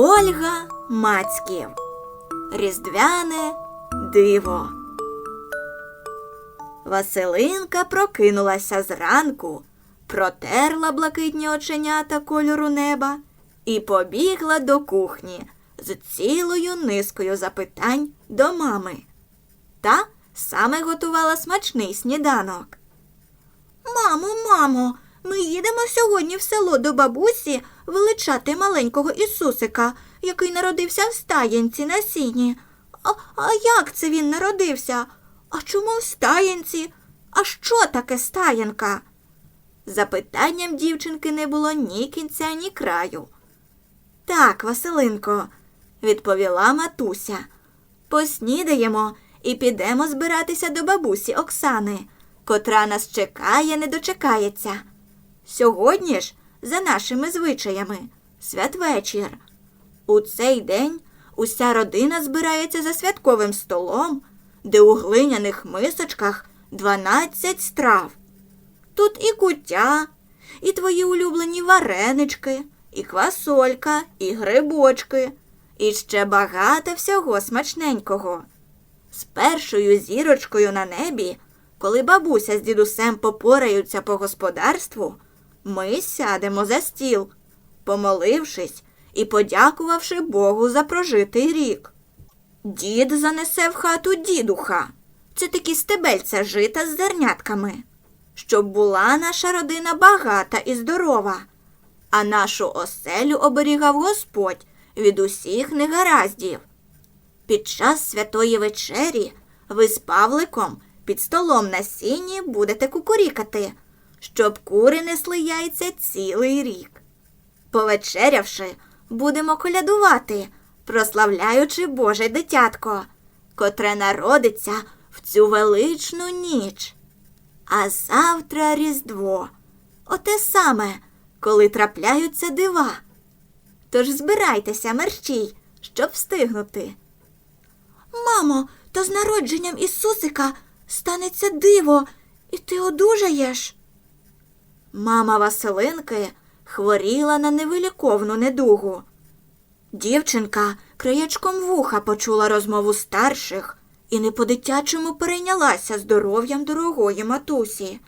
Ольга Мацьків. Різдвяне диво. Василинка прокинулася зранку, протерла блакитні оченята кольору неба і побігла до кухні з цілою низкою запитань до мами. Та саме готувала смачний сніданок. Мамо, мамо, ми їдемо сьогодні в село до бабусі величати маленького Ісусика, який народився в стаєнці на сіні. А, а як це він народився? А чому в стаєнці? А що таке стаєнка? Запитанням дівчинки не було ні кінця, ні краю. Так, Василинко, відповіла матуся. Поснідаємо і підемо збиратися до бабусі Оксани, котра нас чекає, не дочекається. Сьогодні ж, за нашими звичаями, святвечір. У цей день уся родина збирається за святковим столом, де у глиняних мисочках 12 страв. Тут і куття, і твої улюблені варенички, і квасолька, і грибочки, і ще багато всього смачненького. З першою зірочкою на небі, коли бабуся з дідусем попораються по господарству, ми сядемо за стіл, помолившись і подякувавши Богу за прожитий рік. Дід занесе в хату дідуха. Це такі стебельця жита з зернятками, щоб була наша родина багата і здорова, а нашу оселю оберігав Господь від усіх негараздів. Під час святої вечері ви з Павликом під столом на сіні будете кукурікати, щоб кури несли яйця цілий рік. Повечерявши, будемо колядувати, прославляючи Боже дитятко, котре народиться в цю величну ніч. А завтра Різдво, оте саме, коли трапляються дива. Тож збирайтеся, мерщій, щоб встигнути. Мамо, то з народженням Ісусика станеться диво, і ти одужаєш. Мама Василинки хворіла на невиліковну недугу. Дівчинка краєчком вуха почула розмову старших і не по-дитячому перейнялася здоров'ям дорогої матусі.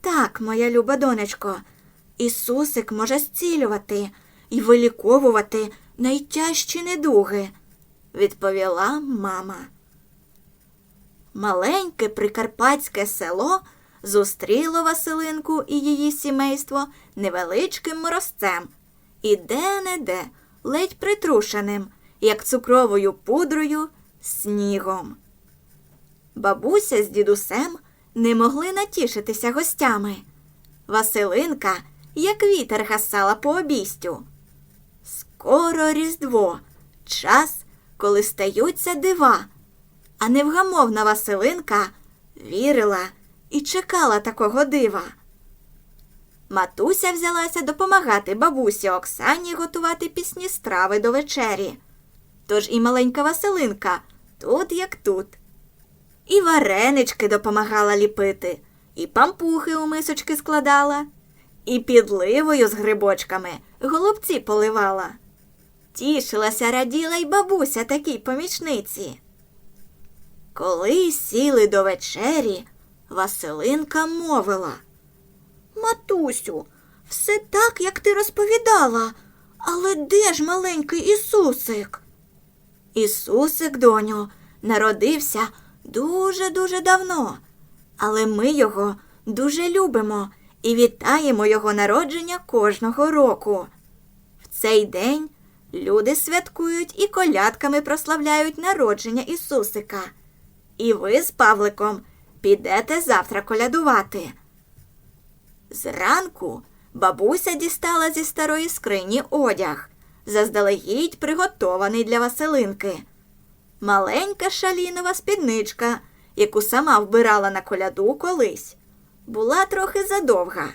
Так, моя люба донечко, Ісусик може зцілювати і виліковувати найтяжчі недуги, відповіла мама. Маленьке прикарпатське село зустріло Василинку і її сімейство невеличким морозцем і де-не-де ледь притрушеним, як цукровою пудрою, снігом. Бабуся з дідусем не могли натішитися гостями. Василинка, як вітер гасала по обійстю. Скоро Різдво, час, коли стаються дива, а невгамовна Василинка вірила і чекала такого дива. Матуся взялася допомагати бабусі Оксані готувати пісні страви до вечері. Тож і маленька Василинка тут як тут. І варенички допомагала ліпити, і пампухи у мисочки складала, і підливою з грибочками голубці поливала. Тішилася, раділа й бабуся такій помічниці. Коли сіли до вечері, Василинка мовила. Матусю, все так, як ти розповідала, але де ж маленький Ісусик? Ісусик, доню, народився дуже-дуже давно, але ми його дуже любимо і вітаємо його народження кожного року. В цей день люди святкують і колядками прославляють народження Ісусика. І ви з Павликом підете завтра колядувати. Зранку бабуся дістала зі старої скрині одяг, заздалегідь приготований для Василинки. Маленька шалінова спідничка, яку сама вбирала на коляду колись, була трохи задовга.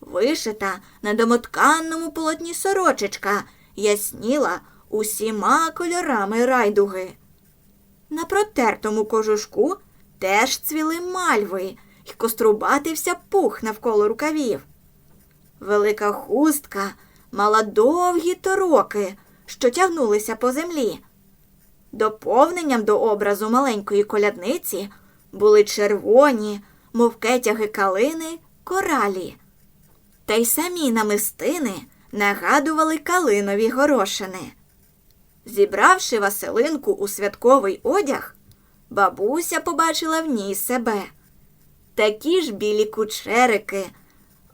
Вишита на домотканному полотні сорочечка ясніла усіма кольорами райдуги. На протертому кожушку теж цвіли мальви й кострубатився пух навколо рукавів. Велика хустка мала довгі тороки, що тягнулися по землі. Доповненням до образу маленької колядниці були червоні, мов кетяги калини, коралі. Та й самі намистини нагадували калинові горошини. Зібравши Василинку у святковий одяг, бабуся побачила в ній себе. Такі ж білі кучерики,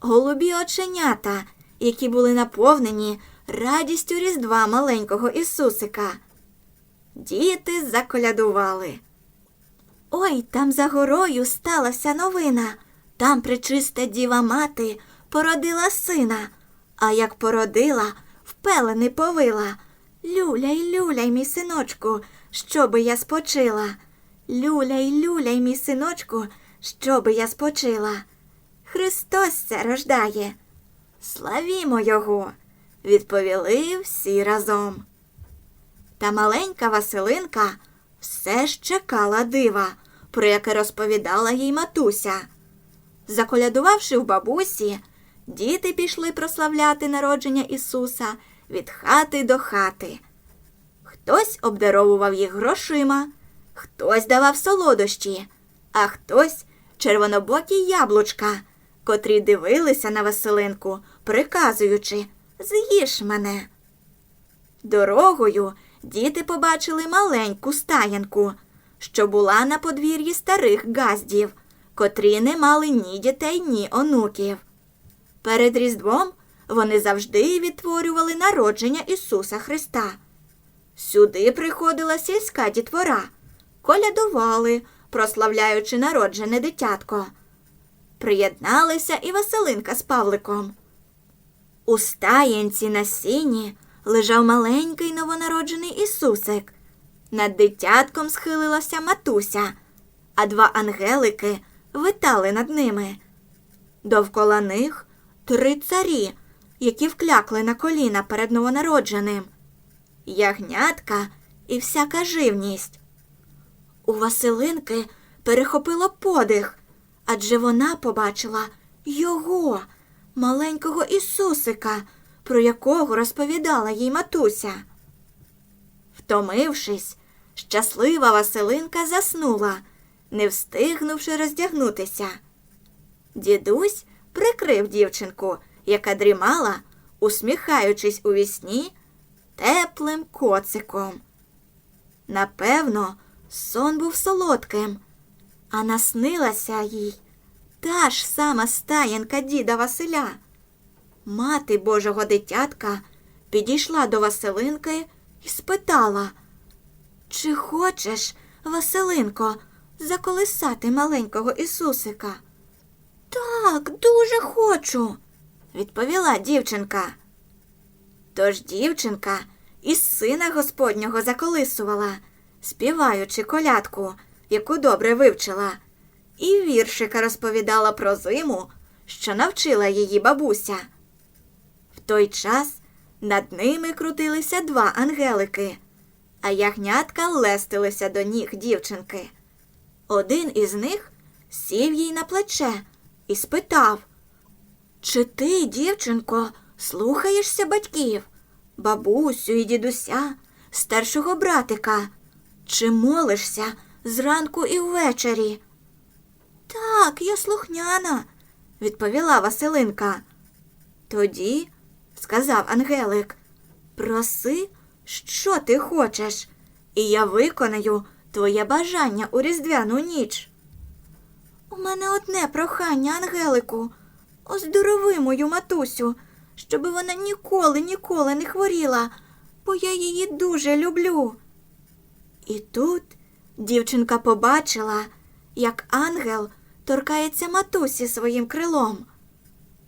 голубі оченята, які були наповнені радістю різдва маленького Ісусика. Діти заколядували. Ой, там за горою сталася новина. Там причиста діва мати породила сина, а як породила, в пелени повила. Люляй, люляй, мій синочку, щоби я спочила. Люляй, люляй, мій синочку, щоби я спочила. Христос це рождає. Славімо його, відповіли всі разом. Та маленька Василинка все ж чекала дива, про яке розповідала їй матуся. Заколядувавши в бабусі, діти пішли прославляти народження Ісуса від хати до хати. Хтось обдаровував їх грошима, хтось давав солодощі, а хтось червонобокі яблучка, котрі дивилися на Василинку, приказуючи З'їж мене. Дорогою діти побачили маленьку стаянку, що була на подвір'ї старих газдів, котрі не мали ні дітей, ні онуків. Перед Різдвом вони завжди відтворювали народження Ісуса Христа. Сюди приходила сільська дітвора, колядували, прославляючи народжене дитятко. Приєдналися і Василинка з Павликом. У стаєнці на сіні лежав маленький новонароджений Ісусик. Над дитятком схилилася матуся, а два ангелики витали над ними. Довкола них три царі, які вклякли на коліна перед новонародженим, ягнятка і всяка живність. У Василинки перехопило подих, адже вона побачила його, маленького Ісусика, про якого розповідала їй матуся. Втомившись, щаслива Василинка заснула, не встигнувши роздягнутися. Дідусь прикрив дівчинку, яка дрімала, усміхаючись у вісні теплим коциком. Напевно, сон був солодким, а наснилася їй та ж сама стаєнка діда Василя. Мати Божого дитятка підійшла до Василинки і спитала, чи хочеш, Василинко, заколисати маленького Ісусика? Так, дуже хочу, відповіла дівчинка. Тож дівчинка із сина Господнього заколисувала, співаючи колядку, яку добре вивчила, і віршика розповідала про зиму, що навчила її бабуся. В той час над ними крутилися два ангелики, а ягнятка лестилися до ніг дівчинки. Один із них сів їй на плече і спитав Чи ти, дівчинко, слухаєшся батьків, бабусю і дідуся, старшого братика? Чи молишся зранку і ввечері? Так, я слухняна, відповіла Василинка. Тоді, сказав Ангелик, проси, що ти хочеш, і я виконаю твоє бажання у різдвяну ніч. У мене одне прохання, Ангелику. Оздорови мою матусю, щоб вона ніколи, ніколи не хворіла, бо я її дуже люблю. І тут дівчинка побачила, як ангел торкається матусі своїм крилом.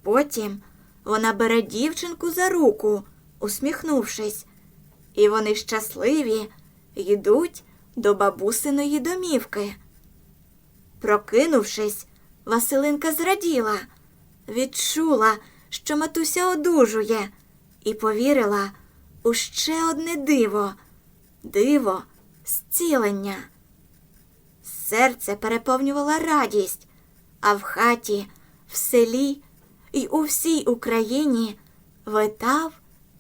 Потім вона бере дівчинку за руку, усміхнувшись, і вони щасливі йдуть до бабусиної домівки. Прокинувшись, Василинка зраділа, відчула, що матуся одужує, і повірила у ще одне диво диво зцілення. Серце переповнювала радість, а в хаті, в селі і у всій Україні витав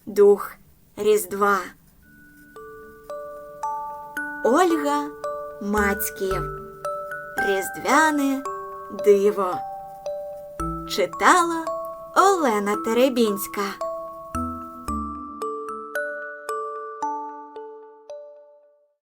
дух Різдва. Ольга Мацьків Різдвяне диво читала Олена Теребінська.